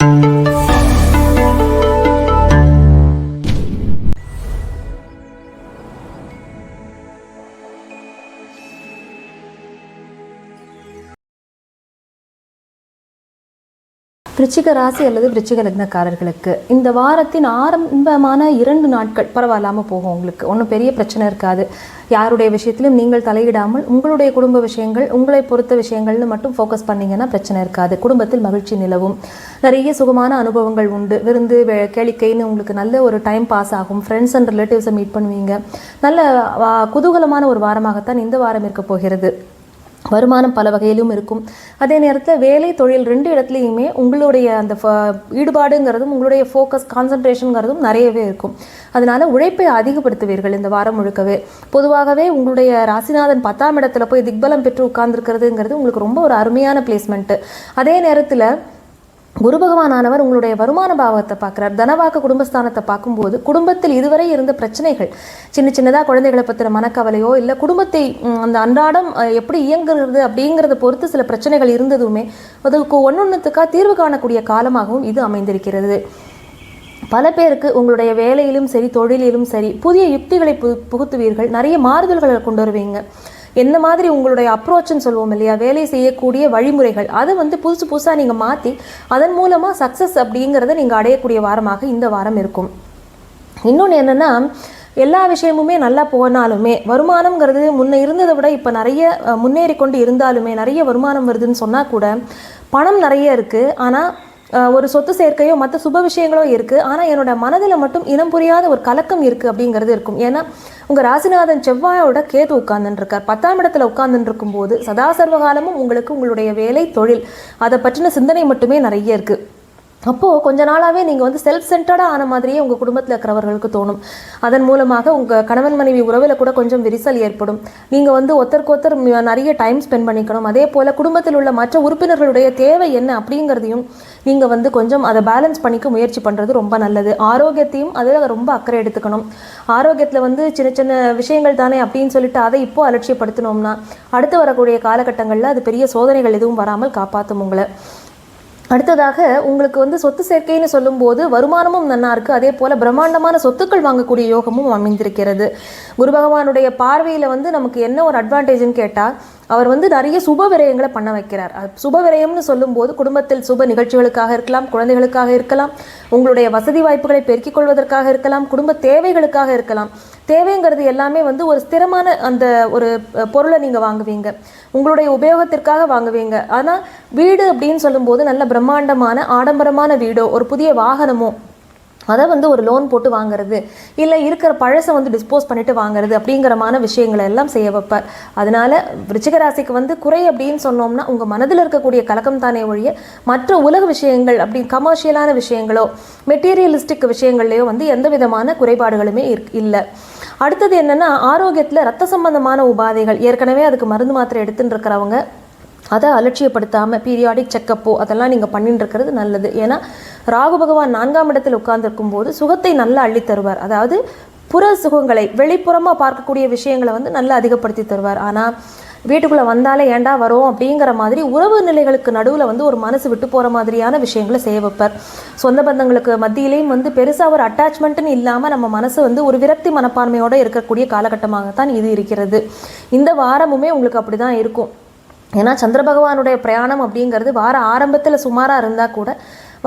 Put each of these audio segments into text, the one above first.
thank you. விருச்சிக ராசி அல்லது விருச்சிக லக்னக்காரர்களுக்கு இந்த வாரத்தின் ஆரம்பமான இரண்டு நாட்கள் பரவாயில்லாமல் போகும் உங்களுக்கு. ஒன்றும் பெரிய பிரச்சனை இருக்காது. யாருடைய விஷயத்திலும் நீங்கள் தலையிடாமல் உங்களுடைய குடும்ப விஷயங்கள் உங்களை பொறுத்த விஷயங்கள்னு மட்டும் ஃபோக்கஸ் பண்ணீங்கன்னா பிரச்சனை இருக்காது. குடும்பத்தில் மகிழ்ச்சி நிலவும். நிறைய சுகமான அனுபவங்கள் உண்டு. விருந்து வே- கேளிக்கைன்னு உங்களுக்கு நல்ல ஒரு டைம் பாஸ் ஆகும். ஃப்ரெண்ட்ஸ் அண்ட் ரிலேட்டிவ்ஸை மீட் பண்ணுவீங்க. நல்ல குதூகலமான ஒரு வாரமாகத்தான் இந்த வாரம் இருக்க போகிறது. வருமானம் பல வகையிலும் இருக்கும். அதே நேரத்தில் வேலை தொழில் ரெண்டு இடத்துலையுமே உங்களுடைய அந்த ஃப- ஈடுபாடுங்கிறதும் உங்களுடைய ஃபோக்கஸ் கான்சன்ட்ரேஷனுங்கிறதும் நிறையவே இருக்கும். அதனால உழைப்பை அதிகப்படுத்துவீர்கள் இந்த வாரம் முழுக்கவே. பொதுவாகவே உங்களுடைய ராசிநாதன் பத்தாம் இடத்துல போய் திக்பலம் பெற்று உட்கார்ந்துருக்கிறதுங்கிறது உங்களுக்கு ரொம்ப ஒரு அருமையான பிளேஸ்மெண்ட்டு அதே நேரத்தில் குரு பகவானானவர் உங்களுடைய வருமான பாவத்தை பார்க்குறார். தனவாக்க குடும்பஸ்தானத்தை பார்க்கும்போது குடும்பத்தில் இதுவரை இருந்த பிரச்சனைகள் சின்ன சின்னதாக குழந்தைகளை பற்றின மனக்கவலையோ இல்லை குடும்பத்தை அந்த அன்றாடம் எப்படி இயங்குறது அப்படிங்கிறத பொறுத்து சில பிரச்சனைகள் இருந்ததுமே அதுக்கு ஒன்னொன்றுத்துக்காக தீர்வு காணக்கூடிய காலமாகவும் இது அமைந்திருக்கிறது. பல பேருக்கு உங்களுடைய வேலையிலும் சரி தொழிலிலும் சரி புதிய யுக்திகளை பு புகுத்துவீர்கள். நிறைய மாறுதல்களை கொண்டு வருவீங்க. எந்த மாதிரி உங்களுடைய அப்ரோச்னு சொல்லுவோம் இல்லையா? வேலை செய்யக்கூடிய வழிமுறைகள். அதை வந்து புதுசு புதுசாக நீங்கள் மாற்றி அதன் மூலமாக சக்ஸஸ் அப்படிங்கிறத நீங்கள் அடையக்கூடிய வாரமாக இந்த வாரம் இருக்கும். இன்னொன்று என்னென்னா எல்லா விஷயமுமே நல்லா போனாலுமே வருமானம்ங்கிறது முன்னே இருந்ததை விட இப்போ நிறைய முன்னேறி கொண்டு இருந்தாலுமே நிறைய வருமானம் வருதுன்னு சொன்னால் கூட பணம் நிறைய இருக்குது ஆனால் ஒரு சொத்து சேர்க்கையோ மற்ற சுப விஷயங்களோ இருக்குது ஆனால் என்னோட மனதில் மட்டும் இனம் புரியாத ஒரு கலக்கம் இருக்குது அப்படிங்கிறது இருக்கும். ஏன்னா உங்கள் ராசிநாதன் செவ்வாயோட கேது உட்கார்ந்துருக்கார் பத்தாம் இடத்துல உட்கார்ந்துருக்கும் போது சதா சர்வகாலமும் உங்களுக்கு உங்களுடைய வேலை தொழில். அதை பற்றின சிந்தனை மட்டுமே நிறைய இருக்குது அப்போது கொஞ்ச நாளாகவே நீங்கள் வந்து செல்ஃப் சென்டர்டாக ஆன மாதிரியே உங்கள் குடும்பத்தில் இருக்கிறவர்களுக்கு தோணும். அதன் மூலமாக உங்கள் கணவன் மனைவி உறவில் கூட கொஞ்சம் விரிசல் ஏற்படும். நீங்கள் வந்து ஒருத்தருக்கு ஒருத்தர் நிறைய டைம் ஸ்பெண்ட் பண்ணிக்கணும். அதே போல் குடும்பத்தில் உள்ள மற்ற உறுப்பினர்களுடைய தேவை என்ன அப்படிங்கிறதையும் நீங்கள் வந்து கொஞ்சம் அதை பேலன்ஸ் பண்ணிக்க முயற்சி பண்ணுறது ரொம்ப நல்லது. ஆரோக்கியத்தையும் அதில் ரொம்ப அக்கறை எடுத்துக்கணும். ஆரோக்கியத்தில் வந்து சின்ன சின்ன விஷயங்கள் தானே அப்படின்னு சொல்லிட்டு அதை இப்போ அலட்சியப்படுத்தினோம்னா அடுத்து வரக்கூடிய காலகட்டங்களில் அது பெரிய சோதனைகள் எதுவும் வராமல் காப்பாற்றும் உங்களை. அடுத்ததாக உங்களுக்கு வந்து சொத்து சேர்க்கைன்னு சொல்லும்போது வருமானமும் நன்னா இருக்குது அதே போல் பிரம்மாண்டமான சொத்துக்கள் வாங்கக்கூடிய யோகமும் அமைந்திருக்கிறது. குரு பகவானுடைய பார்வையில் வந்து நமக்கு என்ன ஒரு அட்வான்டேஜ்னு கேட்டால் அவர் வந்து நிறைய சுப விரயங்களை பண்ண வைக்கிறார். சுப விரயம்னு சொல்லும்போது குடும்பத்தில் சுப நிகழ்ச்சிகளுக்காக இருக்கலாம் குழந்தைகளுக்காக இருக்கலாம் உங்களுடைய வசதி வாய்ப்புகளை பெருக்கிக் கொள்வதற்காக இருக்கலாம் குடும்ப தேவைகளுக்காக இருக்கலாம். தேவைங்கிறது எல்லாமே வந்து ஒரு ஸ்திரமான அந்த ஒரு பொருளை நீங்கள் வாங்குவீங்க. உங்களுடைய உபயோகத்திற்காக வாங்குவீங்க. ஆனால் வீடு அப்படின்னு சொல்லும்போது நல்ல பிரம்மாண்டமான ஆடம்பரமான வீடோ ஒரு புதிய வாகனமோ அதை வந்து ஒரு லோன் போட்டு வாங்குறது இல்லை இருக்கிற பழசை வந்து டிஸ்போஸ் பண்ணிட்டு வாங்குறது அப்படிங்கிறமான விஷயங்களை எல்லாம் செய்ய வைப்பார். அதனால விருச்சிக ராசிக்கு வந்து குறை அப்படின்னு சொன்னோம்னா உங்கள் மனதில் இருக்கக்கூடிய கலக்கம் தானே ஒழிய மற்ற உலக விஷயங்கள் அப்படி கமர்ஷியலான விஷயங்களோ மெட்டீரியலிஸ்டிக் விஷயங்கள்லையோ வந்து எந்த விதமான குறைபாடுகளுமே இல்லை. அடுத்தது என்னன்னா ஆரோக்கியத்தில் ரத்த சம்பந்தமான உபாதைகள். ஏற்கனவே அதுக்கு மருந்து மாத்திரை எடுத்துட்டு இருக்கிறவங்க அதை அலட்சியப்படுத்தாமல் பீரியாடிக் செக்கப்போ அதெல்லாம் நீங்கள் பண்ணிட்டு இருக்கிறது நல்லது. ஏன்னா ராகு பகவான் நான்காம் இடத்தில் உட்கார்ந்துருக்கும் போது சுகத்தை நல்லா அள்ளி தருவார். அதாவது புற சுகங்களை வெளிப்புறமாக பார்க்கக்கூடிய விஷயங்களை வந்து நல்லா அதிகப்படுத்தி தருவார். ஆனால் வீட்டுக்குள்ளே வந்தாலே ஏண்டா வரோம் அப்படிங்கிற மாதிரி உறவு நிலைகளுக்கு நடுவில் வந்து ஒரு மனசு விட்டு போகிற மாதிரியான விஷயங்களை செய்ய வைப்பார். சொந்த பந்தங்களுக்கு மத்தியிலையும் வந்து பெருசாக ஒரு அட்டாச்மெண்ட்டுன்னு இல்லாமல் நம்ம மனசு வந்து ஒரு விரக்தி மனப்பான்மையோடு இருக்கக்கூடிய காலகட்டமாகத்தான் இது இருக்கிறது. இந்த வாரமுமே உங்களுக்கு அப்படி தான் இருக்கும். ஏன்னா சந்திர பகவானுடைய பிரயாணம் அப்படிங்கிறது வார ஆரம்பத்தில் சுமாராக இருந்தால் கூட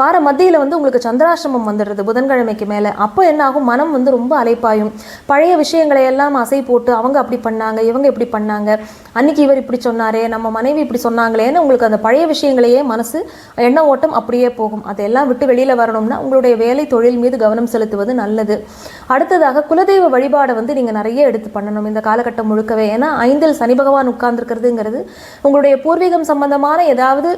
வார மத்தியில் வந்து உங்களுக்கு சந்திராசிரமம் வந்துடுறது புதன்கிழமைக்கு மேலே. அப்போ என்ன ஆகும்? மனம் வந்து ரொம்ப அலைப்பாயும். பழைய விஷயங்களை எல்லாம் அசை போட்டு அவங்க அப்படி பண்ணாங்க இவங்க இப்படி பண்ணாங்க. அன்னைக்கு இவர் இப்படி சொன்னாரே நம்ம மனைவி இப்படி சொன்னாங்களேன்னு உங்களுக்கு அந்த பழைய விஷயங்களையே மனசு எண்ண ஓட்டம் அப்படியே போகும். அதையெல்லாம் விட்டு வெளியில் வரணும்னா உங்களுடைய வேலை தொழில் மீது கவனம் செலுத்துவது நல்லது. அடுத்ததாக குலதெய்வ வழிபாடை வந்து நீங்கள் நிறைய எடுத்து பண்ணணும். இந்த காலகட்டம் முழுக்கவே. ஏன்னா ஐந்தில் சனி பகவான் உட்கார்ந்துருக்கிறதுங்கிறது உங்களுடைய பூர்வீகம் சம்பந்தமான ஏதாவது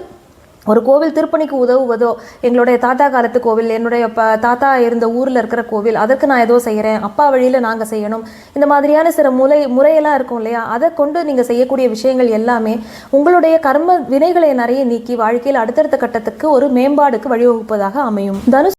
ஒரு கோவில் திருப்பணிக்கு உதவுவதோ எங்களுடைய தாத்தா காலத்து கோவில் என்னுடைய ப தாத்தா இருந்த ஊரில் இருக்கிற கோவில் அதற்கு நான் ஏதோ செய்கிறேன் அப்பா வழியில் நாங்கள் செய்யணும். இந்த மாதிரியான சில முறை முறையெல்லாம் இருக்கும் இல்லையா? அதை கொண்டு நீங்கள் செய்யக்கூடிய விஷயங்கள் எல்லாமே உங்களுடைய கர்ம வினைகளை நிறைய நீக்கி வாழ்க்கையில் அடுத்தடுத்த கட்டத்துக்கு ஒரு மேம்பாடுக்கு வழிவகுப்பதாக அமையும். தனுஷ்